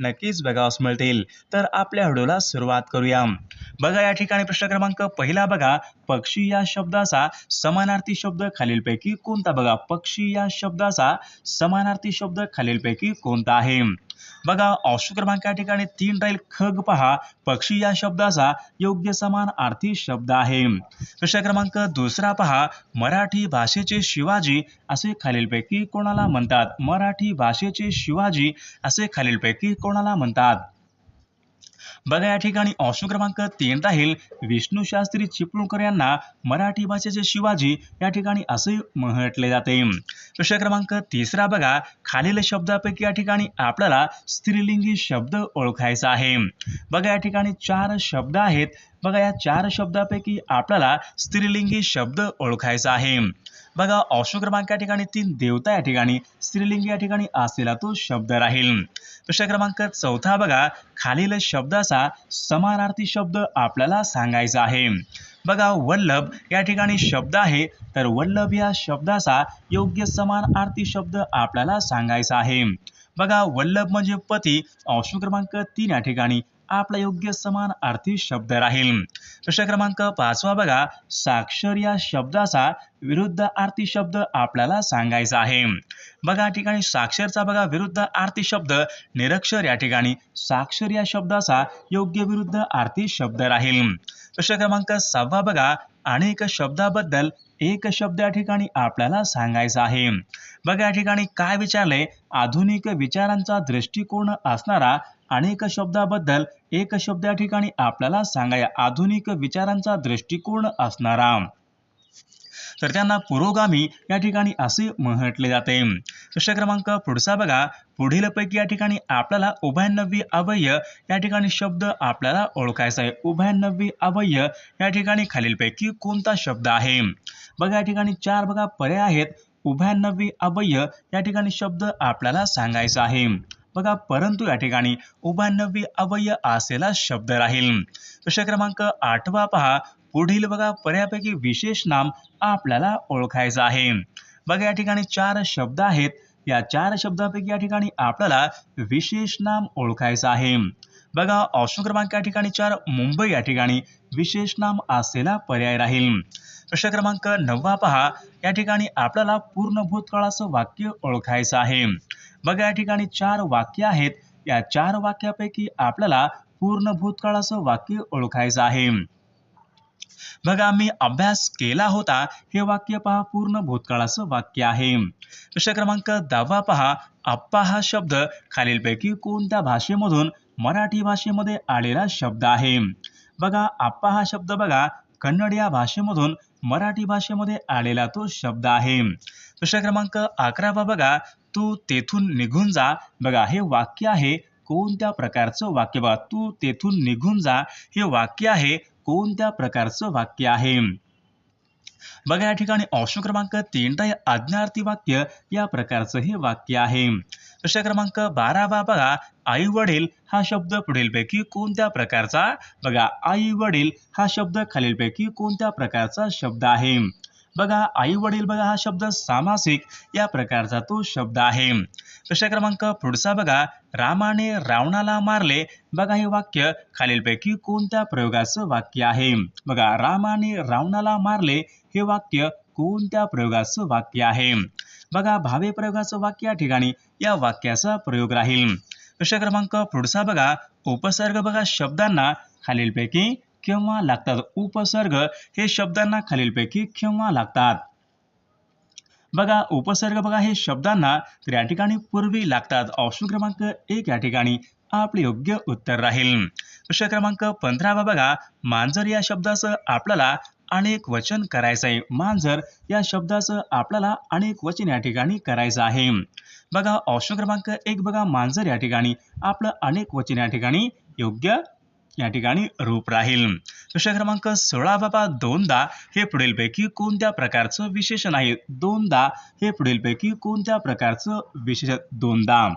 नक्कीच बघावस मिळतील. तर आपल्या व्हिडिओला सुरुवात करूया. बघा या ठिकाणी प्रश्न क्रमांक पहिला बघा. पक्षी या शब्दाचा समानार्थी शब्द खालीलपैकी कोणता? बघा पक्षी या शब्दाचा समानार्थी शब्द खालीलपैकी कोणता आहे? बघा ऑप्शन क्रमांक या ठिकाणी तीन राहील. खग पहा. पक्षी या शब्दाचा योग्य समान अर्थी शब्द आहे. प्रश्न क्रमांक दुसरा पहा. मराठी भाषेचे शिवाजी असे खालीलपैकी कोणाला म्हणतात? मराठी भाषेचे शिवाजी असे खालीलपैकी कोणाला म्हणतात? बघा या ठिकाणी ऑप्शन क्रमांक तीन राहील. विष्णू शास्त्री चिपळूणकर यांना मराठी भाषेचे शिवाजी या ठिकाणी असे म्हटले जाते. प्रश्न क्रमांक तिसरा बघा. खालील शब्दापैकी या ठिकाणी आपल्याला स्त्रीलिंगी शब्द ओळखायचा आहे. बघा या ठिकाणी चार शब्द आहेत. बघा या चार शब्दापैकी आपल्याला स्त्रीलिंगी शब्द ओळखायचा आहे. बघा ऑप्शन क्रमांक या ठिकाणी तीन देवता या ठिकाणी स्त्रीलिंग या ठिकाणी असलेला तो शब्द राहील. प्रश्न क्रमांक चौथा बघा खालील शब्दाचा समानार्थी शब्द आपल्याला सांगायचा आहे. बघा वल्लभ या ठिकाणी शब्द आहे तर वल्लभ या शब्दाचा योग्य समानार्थी शब्द आपल्याला सांगायचा आहे. बघा वल्लभ म्हणजे पती ऑप्शन क्रमांक तीन या ठिकाणी आपला योग्य समान अर्थी शब्द राहील. प्रश्न क्रमांक पाचवा बघा. साक्षर या शब्दाचा विरुद्ध आर्थिक शब्द आपल्याला सांगायचा आहे. बघा ठिकाणी साक्षरचा बघा विरुद्ध आर्थी शब्द निरक्षर या ठिकाणी साक्षर या शब्दाचा योग्य विरुद्ध आर्थिक शब्द राहील. प्रश्न क्रमांक सहावा बघा. अनेक शब्दाबद्दल एक शब्द या ठिकाणी आपल्याला सांगायचा आहे. बघा या ठिकाणी काय विचारले आधुनिक विचारांचा दृष्टिकोन असणारा अनेक शब्दाबद्दल एक शब्द या ठिकाणी आपल्याला सांगाया आधुनिक विचारांचा दृष्टिकोन असणारा. तर त्यांना पुरोगामी या ठिकाणी असे म्हटले जाते. प्रश्न क्रमांक पुढचा बघा. पुढील पैकी या ठिकाणी आपल्याला उभयनव्वी अवय या ठिकाणी शब्द आपल्याला ओळखायचा आहे. उभयनव्वी अवय या ठिकाणी खालीलपैकी कोणता शब्द आहे? बघा या ठिकाणी चार बघा पर्याय आहेत. उभयनव्वी अवय या ठिकाणी शब्द आपल्याला सांगायचा आहे. बघा परंतु या ठिकाणी उभानवी अवय असेला शब्द राहील. प्रश्न क्रमांक आठवा पहा. पुढील बघा पर्यापैकी विशेष नाम आपल्याला ओळखायचं आहे. बघा या ठिकाणी चार शब्द आहेत. या चार शब्दापैकी या ठिकाणी आपल्याला विशेष नाम ओळखायचं आहे. बघा ऑप्शन क्रमांक या ठिकाणी चार मुंबई या ठिकाणी विशेष नाम असलेला पर्याय राहील. प्रश्न क्रमांक नववा पहा. या ठिकाणी आपल्याला पूर्ण भूतकाळाचं वाक्य ओळखायचं आहे. बघा या ठिकाणी चार वाक्य आहेत. या चार वाक्यापैकी आपल्याला पूर्ण भूतकाळाचं वाक्य ओळखायचं आहे. बघा मी अभ्यास केला होता. हे वाक्य पहा पूर्ण भूतकाळाचं वाक्य आहे. प्रश्न क्रमांक दहावा पहा. आप्पा हा शब्द खालीलपैकी कोणत्या भाषेमधून मराठी भाषेमध्ये आलेला शब्द आहे? बघा आप्पा हा शब्द बघा कन्नड या भाषेमधून मराठी भाषेमध्ये आलेला तो शब्द आहे. प्रश्न क्रमांक अकरावा बघा. तू तेथून निघून जा. बघा हे वाक्य आहे कोणत्या प्रकारचं वाक्य? बघा तू तेथून निघून जा. हे वाक्य आहे कोणत्या प्रकारचं वाक्य आहे? बघा या ठिकाणी ऑप्शन क्रमांक तीनटा हे आज्ञार्थी वाक्य या प्रकारचं हे वाक्य आहे. प्रश्न क्रमांक बारावा बघा आई वडील हा शब्द पुढीलपैकी कोणत्या प्रकारचा? बघा आई वडील हा शब्द खालीलपैकी कोणत्या प्रकारचा शब्द आहे? बघा आई वडील बघा हा शब्द सामासिक या प्रकारचा तो शब्द आहे. प्रश्न क्रमांक पुढचा बघा. रामाने रावणाला मारले. बघा हे वाक्य. खालीलपैकी कोणत्या प्रयोगाचं वाक्य आहे? बघा रामाने रावणाला मारले. हे वाक्य कोणत्या प्रयोगाचं वाक्य आहे? बघा भावे प्रयोगाचं वाक्य या ठिकाणी या वाक्याचा प्रयोग राहील. प्रश्न क्रमांक पुढचा बघा. उपसर्ग बघा शब्दांना. खालीलपैकी केव्हा लागतात? उपसर्ग हे शब्दांना खालीलपैकी केव्हा लागतात? बघा उपसर्ग बघा हे शब्दांना तर या ठिकाणी पूर्वी लागतात. ऑप्शन क्रमांक एक या ठिकाणी आपले योग्य उत्तर राहील. प्रश्न क्रमांक पंधरावा बघा. मांजर या शब्दाचं आपल्याला अनेक वचन करायचं आहे. मांजर या शब्दाचं आपल्याला अनेक वचन या ठिकाणी करायचं आहे. बघा ऑप्शन क्रमांक एक बघा. मांजर या ठिकाणी आपलं अनेक वचन या ठिकाणी योग्य या ठिकाणी रूप राहील. प्रश्न क्रमांक सोळा बाबा दोनदा हे पुढीलपैकी कोणत्या प्रकारचं विशेषण आहे? दोनदा हे पुढीलपैकी कोणत्या प्रकारचं विशेषण? दोनदा.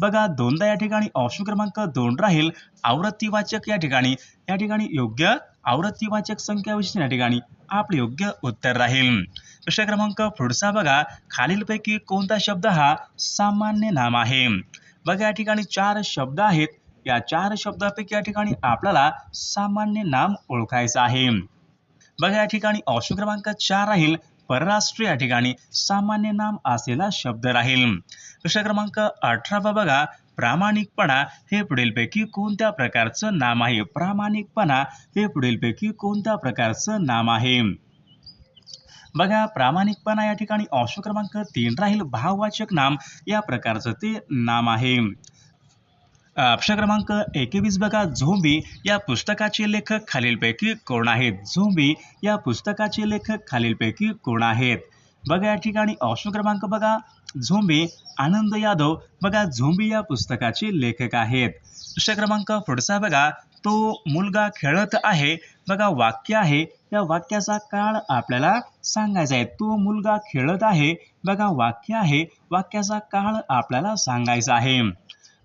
बघा दोनदा या ठिकाणी ऑप्शन क्रमांक दोन राहील. आवृत्तीवाचक या ठिकाणी. या ठिकाणी योग्य आवृत्तीवाचक संख्या विशेषण या ठिकाणी. आपले योग्य उत्तर राहील. प्रश्न क्रमांक पुढचा बघा. खालीलपैकी कोणता शब्द हा सामान्य नाम आहे? बघा या ठिकाणी चार शब्द आहेत. या चार शब्दापैकी या ठिकाणी आपल्याला सामान्य नाम ओळखायचं आहे. बघा या ठिकाणी ऑप्शन क्रमांक चार राहील. परराष्ट्र या ठिकाणी सामान्य नाम असलेला शब्द राहील. प्रश्न क्रमांक अठरावा बघा. प्रामाणिकपणा हे पुढीलपैकी कोणत्या प्रकारचं नाम आहे? प्रामाणिकपणा हे पुढीलपैकी कोणत्या प्रकारचं नाम आहे? बघा प्रामाणिकपणा या ठिकाणी ऑप्शन क्रमांक तीन राहील. भाववाचक नाम या प्रकारचं ते नाम आहे. प्रश्न क्रमांक एकवीस बघा. झोंबी या पुस्तकाचे लेखक खालीलपैकी कोण आहेत? झोंबी या पुस्तकाचे लेखक खालीलपैकी कोण आहेत? बघा या ठिकाणी ऑप्शन क्रमांक बघा. झोंबी आनंद यादव. बघा झोंबी या पुस्तकाचे लेखक आहेत. प्रश्न क्रमांक पुढचा बघा. तो मुलगा खेळत आहे. बघा वाक्य आहे. या वाक्याचा काळ आपल्याला सांगायचा आहे. तो मुलगा खेळत आहे. बघा वाक्य आहे. वाक्याचा काळ आपल्याला सांगायचा आहे.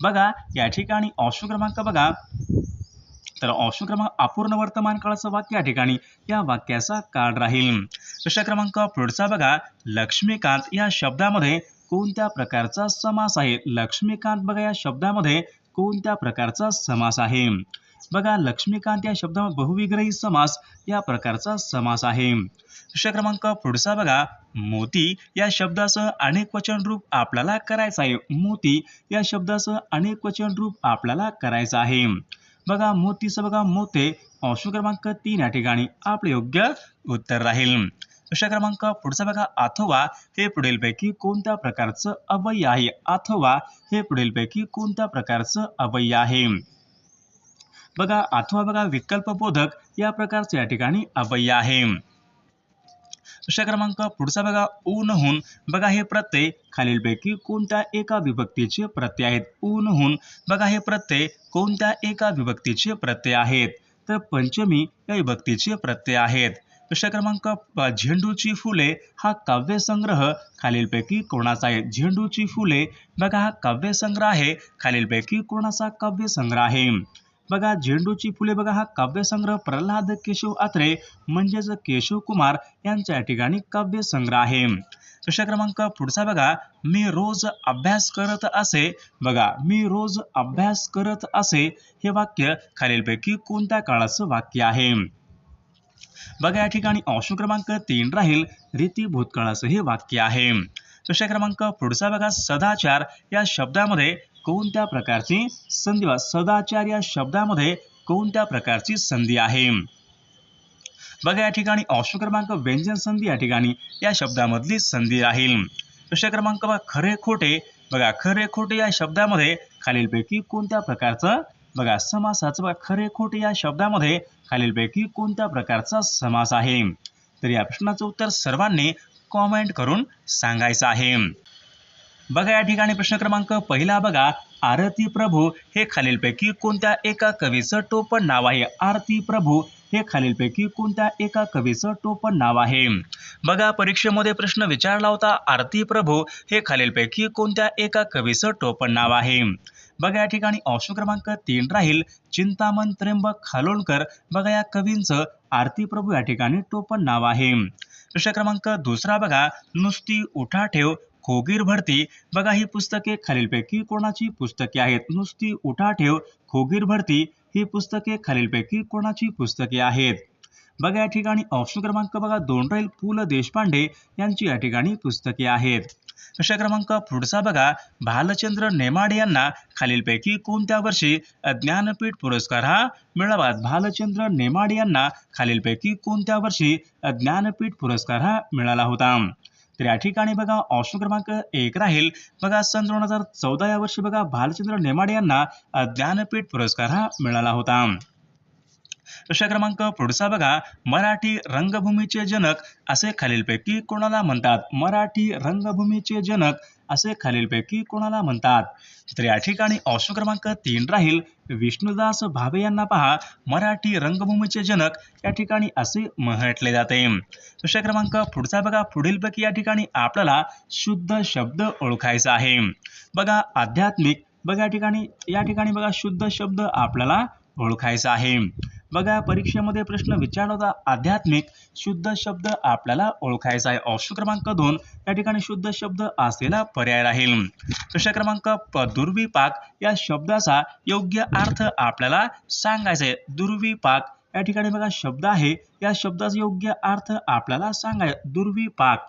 बघा या ठिकाणी ऑप्शन क्रमांक बघा. तर ऑप्शन क्रमांक अपूर्ण वर्तमान काळाचं वाक्य या ठिकाणी या वाक्याचा काळ राहील. प्रश्न क्रमांक पुढचा बघा. लक्ष्मीकांत या शब्दामध्ये कोणत्या प्रकारचा समास आहे? लक्ष्मीकांत बघा या शब्दामध्ये कोणत्या प्रकारचा समास आहे? बघा लक्ष्मीकांत या शब्दामध्ये बहुविग्रही समास या प्रकारचा समास आहे. प्रश्न क्रमांक पुढचा बघा मोती या शब्दाचं अनेक वचन रूप आपल्याला करायचं आहे. मोती या शब्दाचं अनेक वचन रूप आपल्याला करायचं आहे. बघा मोतीचं बघा मोते ऑप्शन क्रमांक तीन या ठिकाणी आपले योग्य उत्तर राहील. प्रश्न क्रमांक पुढचा बघा अथवा हे पुढीलपैकी कोणत्या प्रकारचं अवय आहे? अथवा हे पुढीलपैकी कोणत्या प्रकारचं अवय आहे? बघा अथवा बघा विकल्पबोधक या प्रकारचं या ठिकाणी अवय्य आहे. प्रश्न क्रमांक पुढचा बघा ऊनहून. बघा हे प्रत्यय खालीलपैकी कोणत्या एका विभक्तीचे प्रत्यय आहेत? ऊनहून. बघा हे प्रत्यय कोणत्या एका विभक्तीचे प्रत्यय आहेत? तर पंचमी या विभक्तीचे प्रत्यय आहेत. प्रश्न क्रमांक झेंडूची फुले हा काव्यसंग्रह खालीलपैकी कोणाचा आहे? झेंडूची फुले. बघा हा काव्यसंग्रह आहे खालीलपैकी कोणाचा काव्यसंग्रह आहे? बघा झेंडूची फुले बघा हा काव्यसंग्रह प्रल्हाद केशव आत्रे म्हणजेच केशव कुमार यांच्या या ठिकाणी काव्यसंग्रह आहे. प्रश्न क्रमांक? पुढचा बघा मी रोज अभ्यास करत असे. बघा मी रोज अभ्यास करत असे हे वाक्य खालीलपैकी कोणत्या काळाचं वाक्य आहे? बघा या ठिकाणी ऑप्शन क्रमांक तीन राहील रीती भूतकाळाचं हे वाक्य आहे. प्रश्न क्रमांक? पुढचा बघा सदाचार या शब्दामध्ये कोणत्या प्रकारची संधी वा सदाचार या शब्दामध्ये कोणत्या प्रकारची संधी आहे? बघा या ठिकाणी ऑप्शन क्रमांक व्यंजन संधी या ठिकाणी या शब्दामधली संधी राहील प्रश्न क्रमांक बघा खरे खोटे. बघा खरे खोटे या शब्दामध्ये खालीलपैकी कोणत्या प्रकारचं? बघा समासाचं बघा खरे खोटे या शब्दामध्ये खालीलपैकी कोणत्या प्रकारचा समास आहे? तर या प्रश्नाचं उत्तर सर्वांनी कॉमेंट करून सांगायचं आहे. बघा या ठिकाणी प्रश्न क्रमांक पहिला बघा आरती प्रभू हे खालीलपैकी कोणत्या एका कवीचं टोपण नाव आहे? आरती प्रभू हे खालीलपैकी कोणत्या एका कवीचं टोपण नाव आहे? बघा परीक्षेमध्ये प्रश्न विचारला होता आरती प्रभू हे खालीलपैकी कोणत्या एका कवीचं टोपण नाव आहे? बघा या ठिकाणी ऑप्शन क्रमांक तीन राहील चिंतामन त्र्यंबक खालोणकर बघा या कवींचं आरती प्रभू या ठिकाणी टोपण नाव आहे. प्रश्न क्रमांक दुसरा बघा नुसती उठा ठेव खोगीर भरती. बघा ही पुस्तके खालीलपैकी कोणाची पुस्तके आहेत? नुसती उठा ठेव खोगीर भरती. ही पुस्तके खालीलपैकी कोणाची पुस्तके आहेत? बघा या ठिकाणी ऑप्शन क्रमांक बघा दोन राहील पु ल देशपांडे यांची या ठिकाणी पुस्तके आहेत. प्रश्न क्रमांक? पुढचा बघा भालचंद्र नेमाडे यांना खालीलपैकी कोणत्या वर्षी ज्ञानपीठ पुरस्कार हा मिळावा? भालचंद्र नेमाडे यांना खालीलपैकी कोणत्या वर्षी ज्ञानपीठ पुरस्कार हा मिळाला होता? तर या ठिकाणी बघा ऑप्शन क्रमांक एक राहील. बघा सन दोन हजार चौदा या वर्षी बघा भालचंद्र नेमाडे यांना ज्ञानपीठ पुरस्कार हा मिळाला होता. प्रश्न क्रमांक पुढचा बघा. मराठी रंगभूमीचे जनक असे खालीलपैकी कोणाला म्हणतात? मराठी रंगभूमीचे जनक असे खालीलपैकी कोणाला म्हणतात? तर या ठिकाणी ऑप्शन क्रमांक तीन राहील. विष्णुदास भावे यांना पहा. मराठी रंगभूमीचे जनक या ठिकाणी असे म्हटले जाते. प्रश्न क्रमांक पुढचा बघा. पुढीलपैकी या ठिकाणी आपल्याला शुद्ध शब्द ओळखायचा आहे. बघा आध्यात्मिक बघा या ठिकाणी या ठिकाणी बघा शुद्ध शब्द आपल्याला ओळखायचा आहे. बघा परीक्षेमध्ये प्रश्न विचारला होता. आध्यात्मिक शुद्ध शब्द आपल्याला ओळखायचा आहे. ऑप्शन क्रमांक दोन या ठिकाणी शुद्ध शब्द असलेला पर्याय राहील. प्रश्न क्रमांक दुर्विपाक या शब्दाचा योग्य अर्थ आपल्याला सांगायचा आहे. दुर्विपाक या ठिकाणी बघा शब्द आहे. या शब्दाचा योग्य अर्थ आपल्याला सांगाय दुर्विपाक.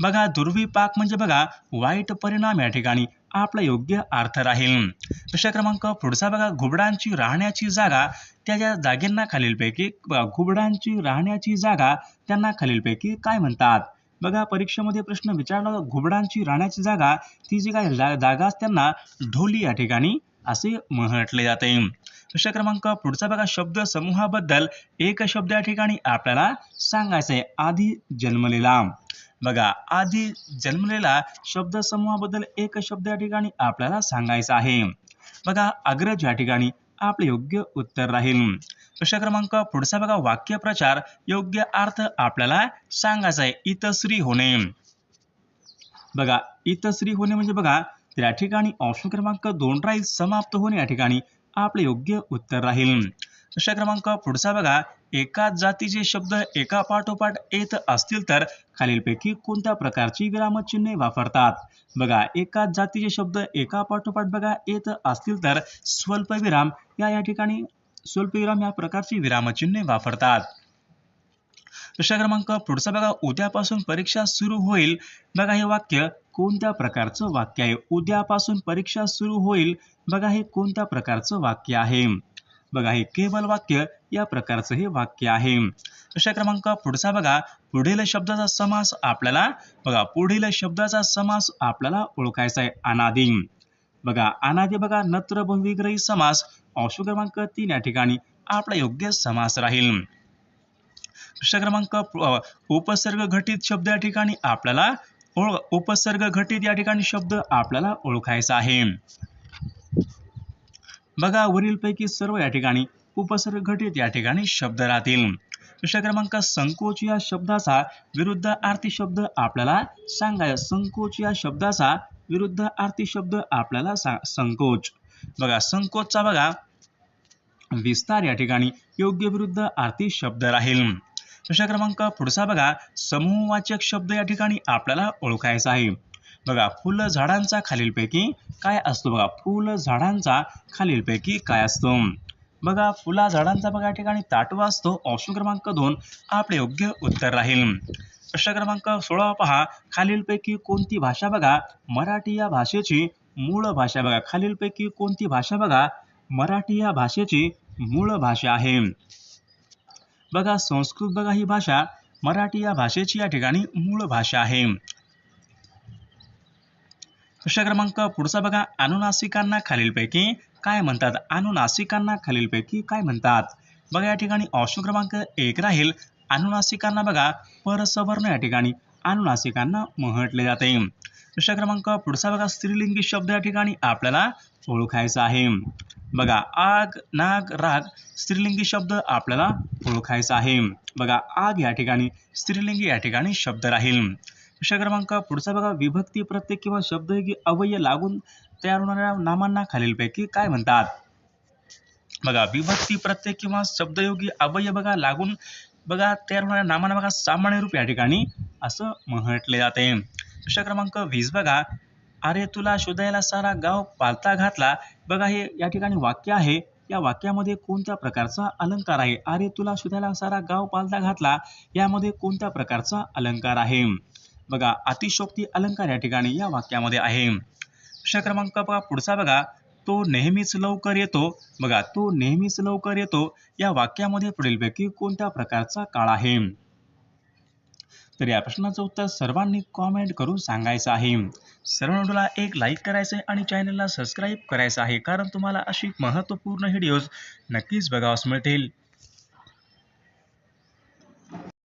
बघा दुर्विपाक म्हणजे बघा वाईट परिणाम या ठिकाणी. आपला योग्य अर्थ राहील. प्रश्न क्रमांक पुढचा बघा. घुबडांची राहण्याची जागा त्याच्या जागेंना खालीलपैकी घुबडांची राहण्याची जागा त्यांना खालीलपैकी काय म्हणतात? बघा परीक्षेमध्ये प्रश्न विचारला घुबडांची राहण्याची जागा ती जी काय जा- जागा त्यांना ढोली या ठिकाणी असे म्हटले जाते. प्रश्न क्रमांक पुढचा बघा. शब्द समूहाबद्दल एक शब्द या ठिकाणी आपल्याला सांगायचा आहे आधी जन्मलेला. बघा आधी जन्मलेला शब्द समूहाबद्दल एक शब्द या ठिकाणी आपल्याला सांगायचा आहे. बघा अग्रज या ठिकाणी आपले योग्य उत्तर राहील. प्रश्न क्रमांक पुढचा बघा वाक्यप्रचार योग्य अर्थ आपल्याला सांगायचा आहे. इतश्री होणे. बघा इतश्री होणे म्हणजे बघा त्या या ठिकाणी ऑप्शन क्रमांक दोन राहील समाप्त होणे या ठिकाणी आपले योग्य उत्तर राहील. प्रश्न क्रमांक पुढचा बघा. एकाच जातीचे शब्द एका पाठोपाठ येत असतील तर खालीलपैकी कोणत्या प्रकारची विरामचिन्हे वापरतात? बघा एकाच जातीचे शब्द एका पाठोपाठ बघा येत असतील तर स्वल्पविराम या या ठिकाणी स्वल्पविराम या प्रकारची विरामचिन्हे वापरतात. प्रश्न क्रमांक पुढचा बघा. उद्यापासून परीक्षा सुरू होईल. बघा हे वाक्य कोणत्या प्रकारचं वाक्य आहे? उद्यापासून परीक्षा सुरू होईल. बघा हे कोणत्या प्रकारचं वाक्य आहे? बघा हे केवल वाक्य या प्रकारचं हे वाक्य आहे. प्रश्न क्रमांक पुढचा बघा पुढील शब्दाचा समास आपल्याला बघा पुढील शब्दाचा समास आपल्याला ओळखायचा आहे अनादी. बघा अनादी बघा नत्र बहुविग्रही समास अंश क्रमांक तीन या ठिकाणी आपला योग्य समास राहील. प्रश्न क्रमांक उपसर्ग घटित शब्द या ठिकाणी आपल्याला ओळ उपसर्ग घटित या ठिकाणी शब्द आपल्याला ओळखायचा आहे. बघा वरीलपैकी सर्व या ठिकाणी उपसर्ग घटित या ठिकाणी शब्द राहतील. प्रश्न क्रमांक संकोच या शब्दाचा विरुद्ध आरती शब्द आपल्याला सांगायचा संकोच या शब्दाचा विरुद्ध आरती शब्द आपल्याला सा- संकोच. बघा संकोचचा बघा विस्तार या ठिकाणी योग्य विरुद्ध आरती शब्द राहील. प्रश्न क्रमांक पुढचा बघा समूहवाचक शब्द या ठिकाणी आपल्याला ओळखायचा आहे. बघा फुलं झाडांचा खालीलपैकी काय असतो? बघा फुलं झाडांचा खालीलपैकी काय असतो? बघा फुला झाडांचा बघा ठिकाणी ताटवा असतो. ऑप्शन क्रमांक दोन आपले योग्य उत्तर राहील. प्रश्न क्रमांक सोळा पहा. खालीलपैकी कोणती भाषा बघा? मराठी या भाषेची मूळ भाषा बघा. खालीलपैकी कोणती भाषा बघा? मराठी या भाषेची मूळ भाषा आहे. बघा संस्कृत बघा ही भाषा मराठी या भाषेची या ठिकाणी मूळ भाषा आहे. प्रश्न क्रमांक? पुढचा बघा. अनुनासिकांना खालीलपैकी काय म्हणतात? अनुनासिकांना खालीलपैकी काय म्हणतात? बघा या ठिकाणी ऑप्शन क्रमांक एक राहील. अनुनासिकांना बघा. परसवर्ण या ठिकाणी अनुनासिकांना म्हटले जाते. प्रश्न क्रमांक? पुढचा बघा. स्त्रीलिंगी शब्द या ठिकाणी आपल्याला ओळखायचा आहे. बघा. आग नाग राग स्त्रीलिंगी शब्द आपल्याला ओळखायचा आहे. बघा. आग या ठिकाणी स्त्रीलिंगी या ठिकाणी शब्द राहील. प्रश्न क्रमांक पुढचा बघा विभक्ती प्रत्यय किंवा शब्दयोगी अवयय लागून तयार होणाऱ्या नामांना खालीलपैकी काय म्हणतात? बघा विभक्ती प्रत्यय किंवा शब्दयोगी अवयव बघा लागून बघा तयार होणाऱ्या नामांना बघा सामान्य रूप या ठिकाणी असं म्हटले जाते. प्रश्न क्रमांक वीस बघा अरे तुला शोधायला सारा गाव पालता घातला. बघा हे या ठिकाणी वाक्य आहे. या वाक्यामध्ये कोणत्या प्रकारचा अलंकार आहे? अरे तुला शोधायला सारा गाव पालता घातला. यामध्ये कोणत्या प्रकारचा अलंकार आहे? बघा अतिशोक्ती अलंकार या ठिकाणी या वाक्यामध्ये आहे. प्रश्न क्रमांक बघा पुढचा बघा. तो नेहमीच लवकर येतो. बघा तो नेहमीच लवकर येतो. या वाक्यामध्ये पुढीलपैकी कोणत्या प्रकारचा काळ आहे? तर या प्रश्नाचं उत्तर सर्वांनी कॉमेंट करून सांगायचं आहे. सर्व एक लाईक करायचं आहे आणि चॅनलला सबस्क्राईब करायचं आहे. कारण तुम्हाला अशी महत्त्वपूर्ण व्हिडिओज नक्कीच बघावास मिळतील.